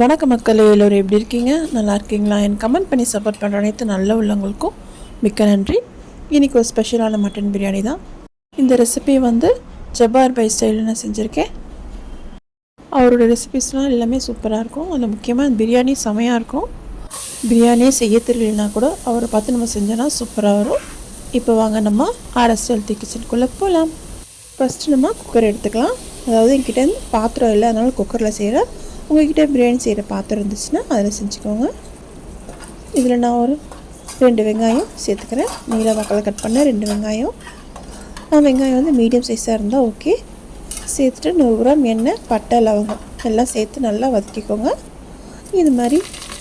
வணக்க மக்களே எல்லோரும் எப்படி இருக்கீங்க? நல்லா இருக்கீங்களா? என் கமெண்ட் பண்ணி சப்போர்ட் பண்ணுற அனைத்து நல்ல உள்ளவங்களுக்கும் மிக்க நன்றி. இன்றைக்கி ஒரு ஸ்பெஷலான மட்டன் பிரியாணி தான். இந்த ரெசிபி வந்து ஜப்பார் பை ஸ்டைலில் நான் செஞ்சுருக்கேன். அவரோட ரெசிபிஸ்லாம் எல்லாமே சூப்பராக இருக்கும். அதில் முக்கியமாக பிரியாணி செமையாக இருக்கும். பிரியாணியே செய்ய தெரியலனா கூட அவரை பார்த்து நம்ம செஞ்சோன்னா சூப்பராக வரும். இப்போ வாங்க நம்ம ஆர்எஸ் ஹெல்த்தி கிச்சனுக்குள்ளே போகலாம் ஃபஸ்ட்டு நம்ம குக்கர் எடுத்துக்கலாம். அதாவது என்கிட்ட பாத்திரம் இல்லை அதனால குக்கரில் செய்கிற உங்கள்கிட்ட பிரியாணி செய்கிற பாத்திரம் இருந்துச்சுன்னா அதில் செஞ்சுக்கோங்க. இதில் நான் ஒரு ரெண்டு வெங்காயம் சேர்த்துக்கிறேன். நீல வாக்கில் கட் பண்ண ரெண்டு வெங்காயம். நான் வெங்காயம் வந்து மீடியம் சைஸாக இருந்தால் ஓகே சேர்த்துட்டு நூறு கிராம் எண்ணெய் பட்டை லவங்கம் எல்லாம் சேர்த்து நல்லா வதக்கிக்கோங்க. இது மாதிரி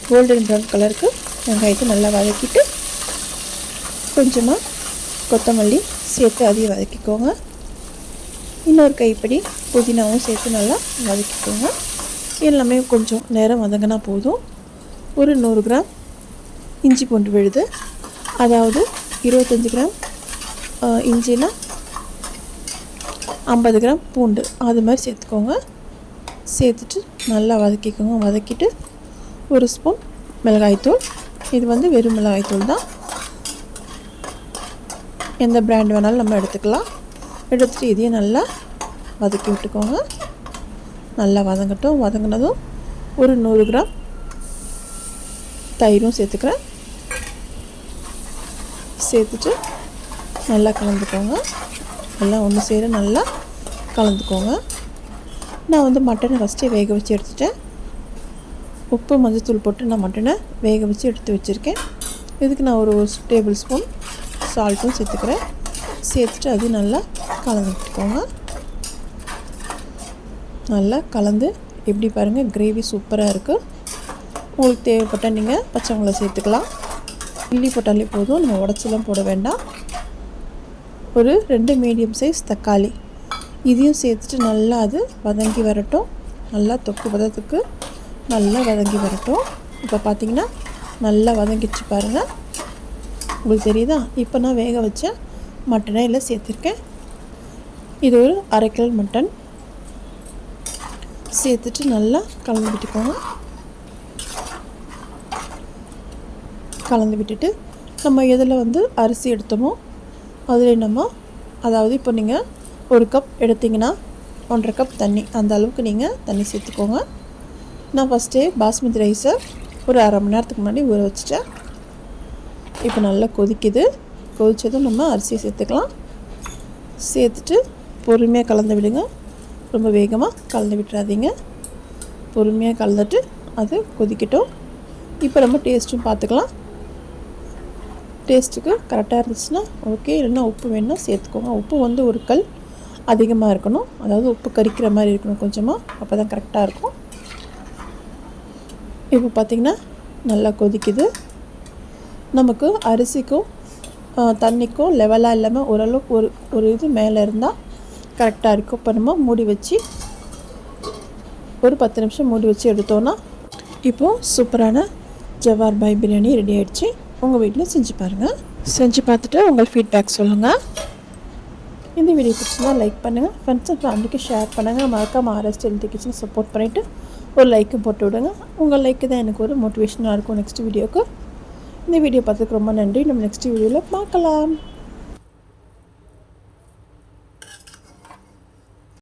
கோல்டன் ப்ரௌன் கலருக்கு வெங்காயத்தை நல்லா வதக்கிட்டு கொஞ்சமாக கொத்தமல்லி சேர்த்து அதையும் வதக்கிக்கோங்க. இன்னொரு கைப்பிடி புதினாவும் சேர்த்து நல்லா வதக்கிக்கோங்க. எல்லாமே கொஞ்சம் நேரம் வதங்கினா போதும். ஒரு நூறு கிராம் இஞ்சி பூண்டு விழுது. அதாவது இருபத்தஞ்சி கிராம் இஞ்சினா ஐம்பது கிராம் பூண்டு. அது மாதிரி சேர்த்துக்கோங்க. சேர்த்துட்டு நல்லா வதக்கிக்கோங்க. வதக்கிட்டு ஒரு ஸ்பூன் மிளகாய்த்தூள். இது வந்து வெறும் மிளகாய்த்தூள் தான். எந்த பிராண்ட் வேணாலும் நம்ம எடுத்துக்கலாம். எடுத்துகிட்டு இதையும் நல்லா வதக்கி விட்டுக்கோங்க. நல்லா வதங்கட்டும். வதங்கினதும் ஒரு நூறு கிராம் தயிரும் சேர்த்துக்கிறேன். சேர்த்துட்டு நல்லா கலந்துக்கோங்க. எல்லாம் ஒன்று சேர நல்லா கலந்துக்கோங்க. நான் வந்து மட்டனை ஃபஸ்ட்டே வேக வச்சு எடுத்துட்டேன். உப்பு மஞ்சத்தூள் போட்டு நான் மட்டனை வேக வச்சு எடுத்து வச்சுருக்கேன். இதுக்கு நான் ஒரு டேபிள் ஸ்பூன் சால்ட்டும் சேர்த்துக்கிறேன். சேர்த்துட்டு அது நல்லா கலந்துக்கோங்க. நல்லா கலந்து எப்படி பாருங்கள் கிரேவி சூப்பராக இருக்குது உங்களுக்கு தேவைப்பட்டால் நீங்கள் பச்சை மிளகா சேர்த்துக்கலாம். கிள்ளி போட்டாலே போதும் நம்ம உடச்செல்லாம் போட வேண்டாம். ஒரு ரெண்டு மீடியம் சைஸ் தக்காளி. இதையும் சேர்த்துட்டு நல்லா அது வதங்கி வரட்டும். நல்லா தொக்கு பதத்துக்கு நல்லா வதங்கி வரட்டும். இப்போ பார்த்திங்கன்னா நல்லா வதங்கிடுச்சு பாருங்கள் உங்களுக்கு தெரியுதா? இப்போ நான் வேக வச்ச மட்டனை இல்லை சேர்த்துருக்கேன். இது ஒரு அரை கிலோ மட்டன். சேர்த்துட்டு நல்லா கலந்து விட்டுக்கோங்க. கலந்து விட்டுட்டு நம்ம எதில் வந்து அரிசி எடுத்தோமோ அதில் நம்ம அதாவது இப்போ நீங்கள் ஒரு கப் எடுத்திங்கன்னா ஒன்றரை கப் தண்ணி அந்த அளவுக்கு நீங்கள் தண்ணி சேர்த்துக்கோங்க. நான் ஃபஸ்ட்டே பாஸ்மதி ரைஸை ஒரு அரை மணி நேரத்துக்கு முன்னாடி ஊற வச்சுட்டேன். இப்போ நல்லா கொதிக்குது. கொதித்ததும் நம்ம அரிசியை சேர்த்துக்கலாம். சேர்த்துட்டு பொறுமையாக கலந்து விடுங்க. ரொம்ப வேகமாக கலந்து விட்டுறாதீங்க. பொறுமையாக கலந்துட்டு அது கொதிக்கட்டும். இப்போ நம்ம டேஸ்ட்டும் பார்த்துக்கலாம் டேஸ்ட்டுக்கு கரெக்டாக இருந்துச்சுன்னா ஓகே இல்லைன்னா உப்பு வேணுன்னா சேர்த்துக்கோங்க. உப்பு வந்து ஒரு கல் அதிகமாக இருக்கணும். அதாவது உப்பு கறிக்கிற மாதிரி இருக்கணும் கொஞ்சமாக அப்போ தான் கரெக்டாக இருக்கும். இப்போ பார்த்திங்கன்னா நல்லா கொதிக்குது. நமக்கு அரிசிக்கும் தண்ணிக்கும் லெவலாக இல்லாமல் ஓரளவுக்கு ஒரு ஒரு இது மேலே இருந்தால் கரெக்டாக இருக்கும் இப்போ நம்ம மூடி வச்சு ஒரு பத்து நிமிஷம் மூடி வச்சு எடுத்தோன்னா இப்போது சூப்பரான ஜவார் பாய் பிரியாணி ரெடி ஆகிடுச்சு உங்கள் வீட்டில் செஞ்சு பாருங்கள் செஞ்சு பார்த்துட்டு உங்கள் ஃபீட்பேக் சொல்லுங்கள் இந்த வீடியோ பிடிச்சிருந்தா லைக் பண்ணுங்கள் ஃப்ரெண்ட்ஸ் அண்ட் ஃபேமிலிக்கு ஷேர் பண்ணுங்கள் மறக்காம ஆர்எஸ் ஹெல்த்தி கிச்சன் சப்போர்ட் பண்ணிவிட்டு ஒரு லைக்கும் போட்டு விடுங்க. உங்கள் லைக்கு தான் எனக்கு ஒரு மோட்டிவேஷனாக இருக்கும் நெக்ஸ்ட் வீடியோக்கு இந்த வீடியோ பார்த்துக்கு ரொம்ப நன்றி. நம்ம நெக்ஸ்ட் வீடியோவில் பார்க்கலாம்.